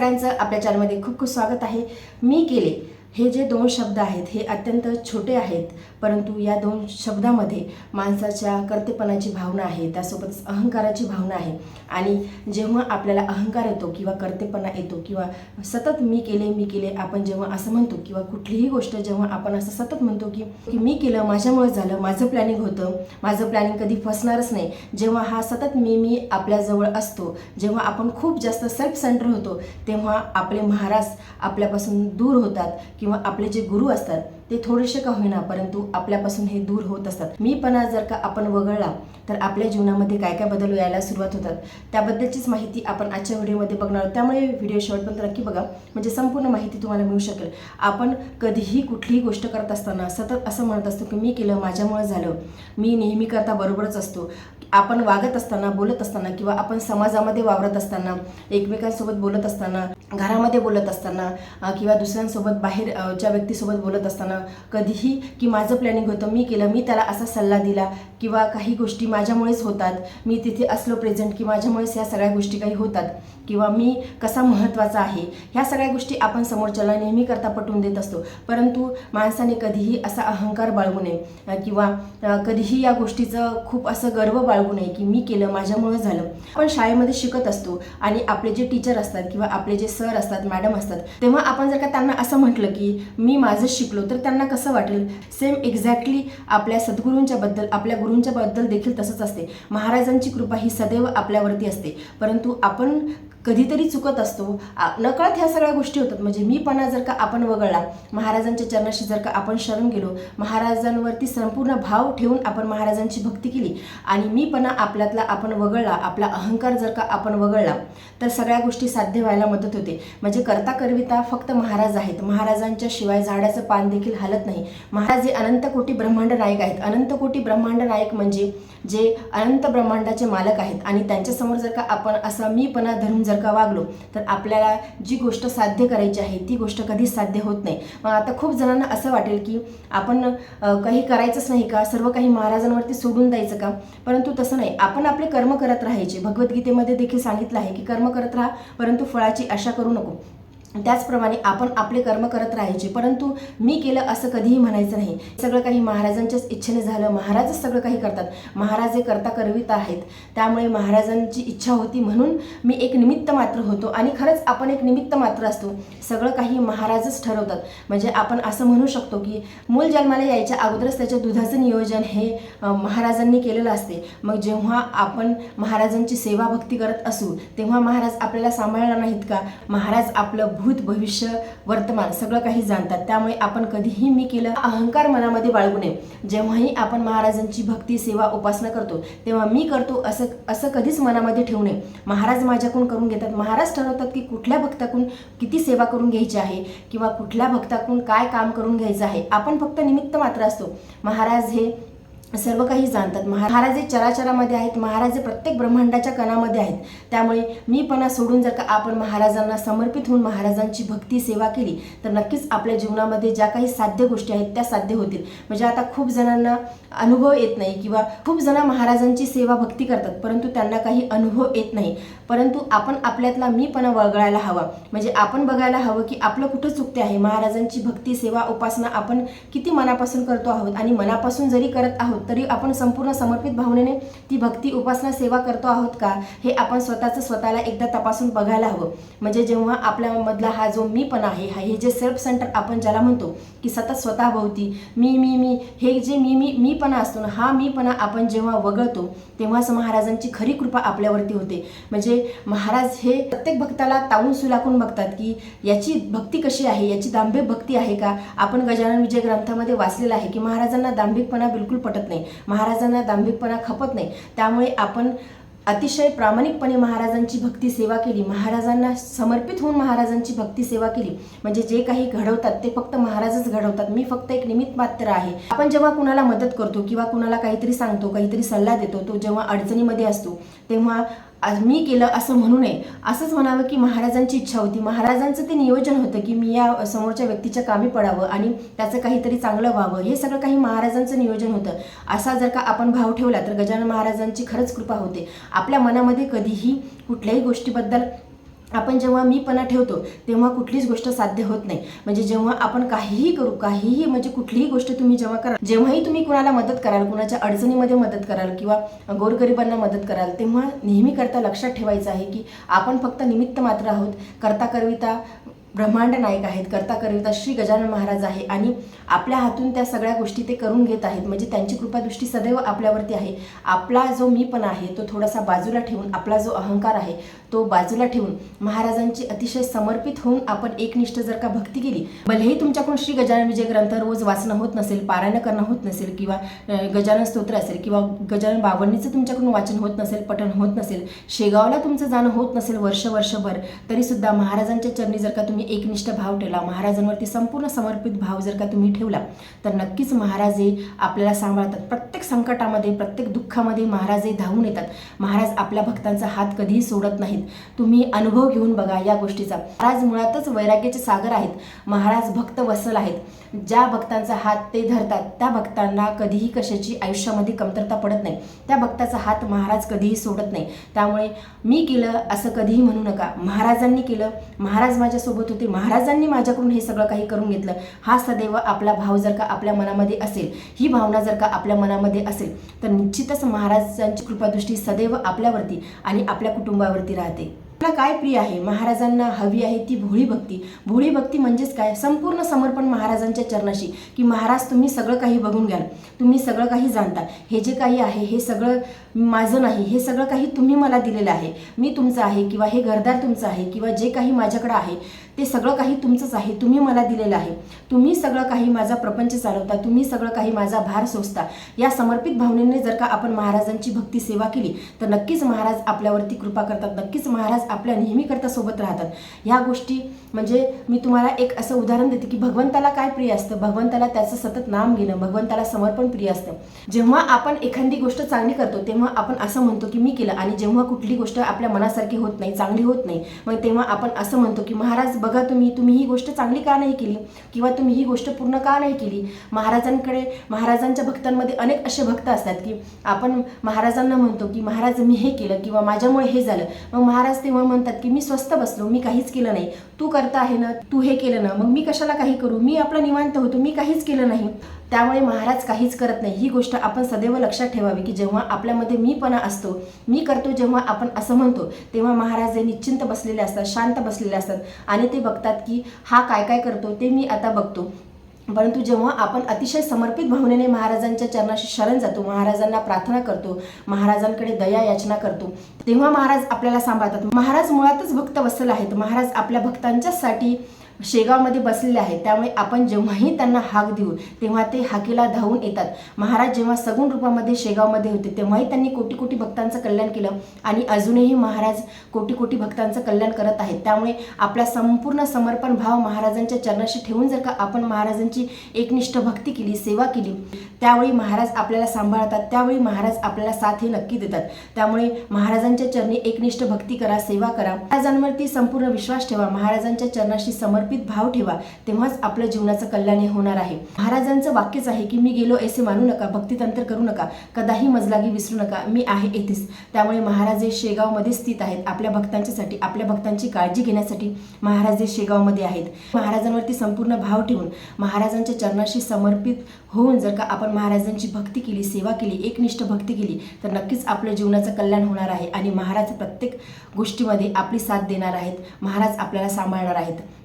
सगळ्यांचं आपल्या चॅनलमध्ये खूप खूप स्वागत आहे. मी केले. हे जे दोन शब्द आहेत हे अत्यंत छोटे आहेत परंतु या दोन शब्दामध्ये माणसाच्या कर्तेपणाची भावना आहे त्यासोबतच अहंकाराची भावना आहे. आणि जेव्हा आपल्याला अहंकार येतो किंवा कर्तेपणा येतो किंवा सतत मी केले मी केले आपण जेव्हा असं म्हणतो किंवा कुठलीही गोष्ट जेव्हा आपण असं सतत म्हणतो की की मी केलं माझ्यामुळे झालं माझं प्लॅनिंग होतं माझं प्लॅनिंग कधी फसणारच नाही. जेव्हा हा सतत मी मी आपल्याजवळ असतो जेव्हा आपण खूप जास्त सेल्फ सेंटर होतो तेव्हा आपले महाराज आपल्यापासून दूर होतात किंवा आपले जे गुरु असतात ते थोडेसे का होईना परंतु आपल्यापासून हे दूर होत असतात. मीपणा जर का आपण वगळला तर आपल्या जीवनामध्ये काय काय बदल यायला सुरुवात होतात त्याबद्दलचीच माहिती आपण आजच्या व्हिडिओमध्ये बघणार आहोत. त्यामुळे व्हिडिओ शेवटपर्यंत नक्की बघा म्हणजे संपूर्ण माहिती तुम्हाला मिळू शकेल. आपण कधीही कुठलीही गोष्ट करत असताना सतत असं म्हणत असतो की मी केलं माझ्यामुळे झालं. मी नेहमी करता बरोबरच असतो. आपण वागत असताना बोलत असताना किंवा आपण समाजामध्ये वावरत असताना एकमेकांसोबत बोलत असताना घरामध्ये बोलत असताना किंवा दुसऱ्यांसोबत बाहेर व्यक्तीसोबत बोलत असताना कधीही की माझं प्लॅनिंग होतं मी केलं मी त्याला असा सल्ला दिला किंवा काही गोष्टी माझ्यामुळेच होतात. मी तिथे असलो प्रेझेंट की माझ्यामुळेच ह्या सगळ्या गोष्टी काही होतात. किंवा मी कसा महत्त्वाचा आहे ह्या सगळ्या गोष्टी आपण समोरच्याला नेहमी करता पटवून देत असतो. परंतु माणसाने कधीही असा अहंकार बाळगू नये. किंवा कधीही या गोष्टीचं खूप असं गर्व बाळगू नये की मी केलं माझ्यामुळे झालं. आपण शाळेमध्ये शिकत असतो आणि आपले जे टीचर असतात किंवा आपले जे सर असतात मॅडम असतात तेव्हा आपण जर का त्यांना असं म्हटलं की मी माझं शिकलो तर त्यांना कसं वाटेल? सेम एक्झॅक्टली आपल्या सद्गुरूंच्या बद्दल आपल्या गुरूंच्या बद्दल देखील तसंच असते. महाराजांची कृपा ही सदैव आपल्यावरती असते. परंतु आपण कधीतरी चुकत असतो. नकळत ह्या सगळ्या गोष्टी होतात. म्हणजे मीपणा जर का आपण वगळला महाराजांच्या चरणाशी जर का आपण शरण गेलो महाराजांवरती संपूर्ण भाव ठेवून आपण महाराजांची भक्ती केली आणि मीपणा आपल्यातला आपण वगळला आपला अहंकार जर का आपण वगळला तर सगळ्या गोष्टी साध्य व्हायला मदत होते. म्हणजे करता करविता फक्त महाराज आहेत. महाराजांच्या शिवाय झाडाचं पान देखील हालत नाही. महाराज हे अनंत कोटी ब्रह्मांड नायक आहेत. अनंत कोटी ब्रह्मांड नायक म्हणजे जे अनंत ब्रह्मांडाचे मालक आहेत. आणि त्यांच्यासमोर जर का आपण असा मीपणा धरून जर का वागलो तर आपल्याला जी गोष्ट साध्य करायची आहे ती गोष्ट कधीच साध्य होत नाही. मग आता खूप जणांना असं वाटेल की आपण काही करायचंच नाही का? सर्व काही महाराजांवरती सोडून द्यायचं का? परंतु तसं नाही. आपण आपले कर्म करत राहायचे. भगवद्गीतेमध्ये देखील सांगितलं आहे की कर्म करत राहा परंतु फळाची आशा करू नको. त्याचप्रमाणे आपण आपले कर्म करत राहायचे परंतु मी केलं असं कधीही म्हणायचं नाही. सगळं काही महाराजांच्याच इच्छेने झालं महाराजच सगळं काही करतात. महाराज हे करता करविता आहेत. त्यामुळे महाराजांची इच्छा होती म्हणून मी एक निमित्त मात्र होतो आणि खरंच आपण एक निमित्त मात्र असतो. सगळं काही महाराजच ठरवतात. म्हणजे आपण असं म्हणू शकतो की मूल जन्माला यायच्या अगोदरच त्याच्या दुधाचं नियोजन हे महाराजांनी केलेलं असते. मग जेव्हा आपण महाराजांची सेवा भक्ती करत असू तेव्हा महाराज आपल्याला सांभाळणार नाहीत का? महाराज आपलं भूत भविष्य वर्तमान सगळं काही जाणतात. त्यामुळे आपण कधीही मी केलं अहंकार मनामध्ये बाळगू नये. जेव्हाही आपण महाराजांची भक्ती सेवा उपासना करतो तेव्हा मी करतो असं असं कधीच मनामध्ये ठेवू नये. महाराज माझ्याकडून करून घेतात. महाराज ठरवतात की कुठल्या भक्ताकडून किती सेवा करून घ्यायची आहे किंवा कुठल्या भक्ताकडून काय काम करून घ्यायचं आहे. आपण फक्त निमित्त मात्र असतो. महाराज हे सर्व काही जाणतात. महाराज चराचरामध्ये आहेत. महाराज प्रत्येक ब्रह्मांडाच्या कणामध्ये आहेत. त्यामुळे मीपणा सोडून जर का आपण महाराजांना समर्पित होऊन महाराजांची भक्ती सेवा केली तर नक्कीच आपल्या जीवनामध्ये ज्या काही साध्य गोष्टी आहेत त्या साध्य होतील. म्हणजे आता खूप जणांना अनुभव येत नाही किंवा खूप जण महाराजांची सेवा भक्ती करतात परंतु त्यांना काही अनुभव येत नाही. परंतु आपण आपल्यातला मीपणा वळगळायला हवा. म्हणजे आपण बघायला हवं की आपलं कुठं चुकते आहे. महाराजांची भक्ती सेवा उपासना आपण किती मनापासून करतो आहोत आणि मनापासून जरी करत आहोत तरी आपण संपूर्ण समर्पित भावनेने ती भक्ती उपासना सेवा करतो आहोत का? हे आपण स्वतःचं स्वतःला एकदा तपासून बघायला हवं. म्हणजे जेव्हा आपल्यामधला हा जो मीपणा आहे हा हे जे सेल्फ सेंटर आपण ज्याला म्हणतो की सतत स्वतःभोवती. मी मी मी हे जे मी मी मीपणा असतो ना हा मीपणा आपण जेव्हा वगळतो तेव्हाच महाराजांची खरी कृपा आपल्यावरती होते. म्हणजे महाराज हे प्रत्येक भक्ताला तावून सुलाकून बघतात की याची भक्ती कशी आहे याची दांभिक भक्ती आहे का? आपण गजानन विजय ग्रंथामध्ये वाचलेलं आहे की महाराजांना दांभिकपणा बिलकुल पटत नाही. महाराजांना दांभिकपणा खपत नाही. त्यामुळे आपण अतिशय प्रामाणिकपणे महाराजांची भक्ती सेवा केली. महाराजांना समर्पित होऊन महाराजांची भक्ती सेवा केली. म्हणजे जे काही घडवतात ते फक्त महाराजच घडवतात. मी फक्त एक निमित्त मात्र आहे. आपण जेव्हा कुणाला मदत करतो किंवा कुणाला काहीतरी सांगतो काहीतरी सल्ला देतो तो जेव्हा अडचणीमध्ये असतो तेव्हा आज मी केलं असं म्हणू नये. असंच म्हणावं की महाराजांची इच्छा होती. महाराजांचं ते नियोजन होतं की मी या समोरच्या व्यक्तीच्या कामी पडावं आणि त्याचं काहीतरी चांगलं व्हावं. हे सगळं काही महाराजांचं नियोजन होतं. असा जर का आपण भाव ठेवला तर गजानन महाराजांची खरंच कृपा होते. आपल्या मनामध्ये कधीही कुठल्याही गोष्टीबद्दल आपण जेव्हा मीपणा ठेवतो तेव्हा कुठलीच गोष्ट साध्य होत नाही. म्हणजे जेव्हा आपण काहीही करू काहीही म्हणजे कुठलीही गोष्ट तुम्ही जेव्हा कराल जेव्हाही तुम्ही कुणाला मदत कराल कुणाच्या अडचणीमध्ये मदत कराल किंवा गोरगरिबांना मदत कराल तेव्हा नेहमी करता लक्षात ठेवायचं आहे की आपण फक्त निमित्त मात्र आहोत. करता करविता ब्रह्मांड नायक आहेत करता करविता श्री गजानन महाराज आहे आणि आपल्या हातून त्या सगळ्या गोष्टी ते करून घेत आहेत. म्हणजे त्यांची कृपादृष्टी सदैव आपल्यावरती आहे. आपला जो मी पण आहे तो थोडासा बाजूला ठेवून आपला जो अहंकार आहे तो बाजूला ठेवून महाराजांची अतिशय समर्पित होऊन आपण एकनिष्ठ जर का भक्ती केली भलेही तुमच्याकडून श्री गजानन विजय ग्रंथ रोज वाचणं होत नसेल पारायण करणं होत नसेल किंवा गजानन स्तोत्र असेल किंवा गजानन बावन्नीचं तुमच्याकडून वाचन होत नसेल पठण होत नसेल शेगावला तुमचं जाणं होत नसेल वर्ष वर्षभर तरीसुद्धा महाराजांच्या चरणी जर का तुम्ही एकनिष्ठ भाव ठेवला. महाराजांवरती संपूर्ण समर्पित भाव जर का तुम्ही ठेवला तर नक्कीच महाराज हे आपल्याला सांभाळतात. प्रत्येक संकटामध्ये प्रत्येक दुःखामध्ये महाराज हे धावून येतात. महाराज आपल्या भक्तांचा हात कधीही सोडत नाहीत. तुम्ही अनुभव घेऊन बघा या गोष्टीचा. महाराज मुळातच वैराग्याचे सागर आहेत. महाराज भक्त वसल आहेत. ज्या भक्तांचा हात ते धरतात त्या भक्तांना कधीही कशाची आयुष्यामध्ये कमतरता पडत नाही. त्या भक्ताचा हात महाराज कधीही सोडत नाही. त्यामुळे मी केलं असं कधीही म्हणू नका. महाराजांनी केलं महाराज माझ्यासोबत होते महाराजांनी माझ्याकडून हे सगळं काही करून घेतलं. हा सदैव आपला भाव जर का आपल्या मनामध्ये असेल ही भावना जर का आपल्या मनामध्ये असेल तर निश्चितच महाराजांची कृपादृष्टी सदैव आपल्यावरती आणि आपल्या कुटुंबावरती राहते. मला काय प्रिय आहे? महाराजांना हवी आहे ती भोळी भक्ती. भोळी भक्ती म्हणजेच काय? संपूर्ण समर्पण महाराजांच्या चरणाशी. की महाराज तुम्ही सगळं काही बघून घ्याल. तुम्ही सगळं काही जाणता. हे जे काही आहे हे सगळं माझं नाही. हे सगळं काही तुम्ही मला दिलेलं आहे. मी तुमचं आहे किंवा हे घरदार तुमचं आहे किंवा जे काही माझ्याकडं आहे ते सगळं काही तुमचंच आहे. तुम्ही मला दिलेलं आहे. तुम्ही सगळं काही माझा प्रपंच चालवता. तुम्ही सगळं काही माझा भार सोसता. या समर्पित भावनेने जर का आपण महाराजांची भक्ती सेवा केली तर नक्कीच महाराज आपल्यावरती कृपा करतात. नक्कीच महाराज आपल्या नेहमीकरता सोबत राहतात. ह्या गोष्टी म्हणजे मी तुम्हाला एक असं उदाहरण देते की भगवंताला काय प्रिय असतं? भगवंताला त्याचं सतत नाम घेणं भगवंताला समर्पण प्रिय असतं. जेव्हा आपण एखादी गोष्ट चांगली करतो तेव्हा आपण असं म्हणतो की मी केलं आणि जेव्हा कुठली गोष्ट आपल्या मनासारखी होत नाही चांगली होत नाही मग तेव्हा आपण असं म्हणतो की महाराज बघ बघा तुम्ही तुम्ही ही गोष्ट चांगली का नाही केली? किंवा तुम्ही ही गोष्ट पूर्ण का नाही केली? महाराजांकडे महाराजांच्या भक्तांमध्ये अनेक असे भक्त असतात की आपण महाराजांना म्हणतो की महाराज मी हे केलं किंवा माझ्यामुळे हे झालं. मग महाराज तेव्हा म्हणतात की मी स्वस्त बसलो मी काहीच केलं नाही. तू करता आहे ना तू हे केलं ना मग मी कशाला काही करू? मी आपलं निवांत होतो मी काहीच केलं नाही. त्यामुळे महाराज काहीच करत नाही. ही गोष्ट आपण सदैव लक्षात ठेवावी की जेव्हा आपल्यामध्ये मीपणा असतो मी करतो जेव्हा आपण असं म्हणतो तेव्हा महाराज हे निश्चिंत बसलेले असतात शांत बसलेले असतात आणि ते बघतात की हा काय काय करतो ते मी आता बघतो. परंतु जेव्हा आपण अतिशय समर्पित भावनेने महाराजांच्या चरणाशी शरण जातो महाराजांना प्रार्थना करतो महाराजांकडे दया याचना करतो तेव्हा महाराज आपल्याला सांभाळतात. महाराज मुळातच भक्त वसल आहेत. महाराज आपल्या भक्तांच्यासाठी शेगावमध्ये बसलेले आहेत. त्यामुळे आपण जेव्हाही त्यांना हाक देऊ तेव्हा ते हाकेला धावून येतात. महाराज जेव्हा सगुण रूपामध्ये शेगावमध्ये होते तेव्हाही त्यांनी कोटी कोटी भक्तांचं कल्याण केलं आणि अजूनही महाराज कोटी कोटी भक्तांचं कल्याण करत आहेत. त्यामुळे आपला संपूर्ण समर्पण भाव महाराजांच्या चरणाशी ठेवून जर का आपण महाराजांची एकनिष्ठ भक्ती केली सेवा केली त्यावेळी महाराज आपल्याला सांभाळतात त्यावेळी महाराज आपल्याला साथ हे नक्की देतात. त्यामुळे महाराजांच्या चरणी एकनिष्ठ भक्ती करा सेवा करा. महाराजांवरती संपूर्ण विश्वास ठेवा. महाराजांच्या चरणाशी समर्पित भाव ठेवा तेव्हाच आपल्या जीवनाचं कल्याण होणार आहे. महाराजांचं वाक्यच आहे की मी गेलो ऐसे मानू नका भक्तितंत्र करू नका कदाही मजलागी विसरू नका मी आहे येथेच त्यामुळे महाराज हे शेगावमध्ये स्थित आहेत. आपल्या भक्तांच्यासाठी आपल्या भक्तांची काळजी घेण्यासाठी महाराज हे शेगावमध्ये आहेत. महाराजांवरती संपूर्ण भाव ठेवून महाराजांच्या चरणाशी समर्पित होऊन जर का आपण महाराजांची भक्ती केली सेवा केली एकनिष्ठ भक्ती केली तर नक्कीच आपल्या जीवनाचं कल्याण होणार आहे आणि महाराज प्रत्येक गोष्टीमध्ये आपली साथ देणार आहेत. महाराज आपल्याला सांभाळणार आहेत.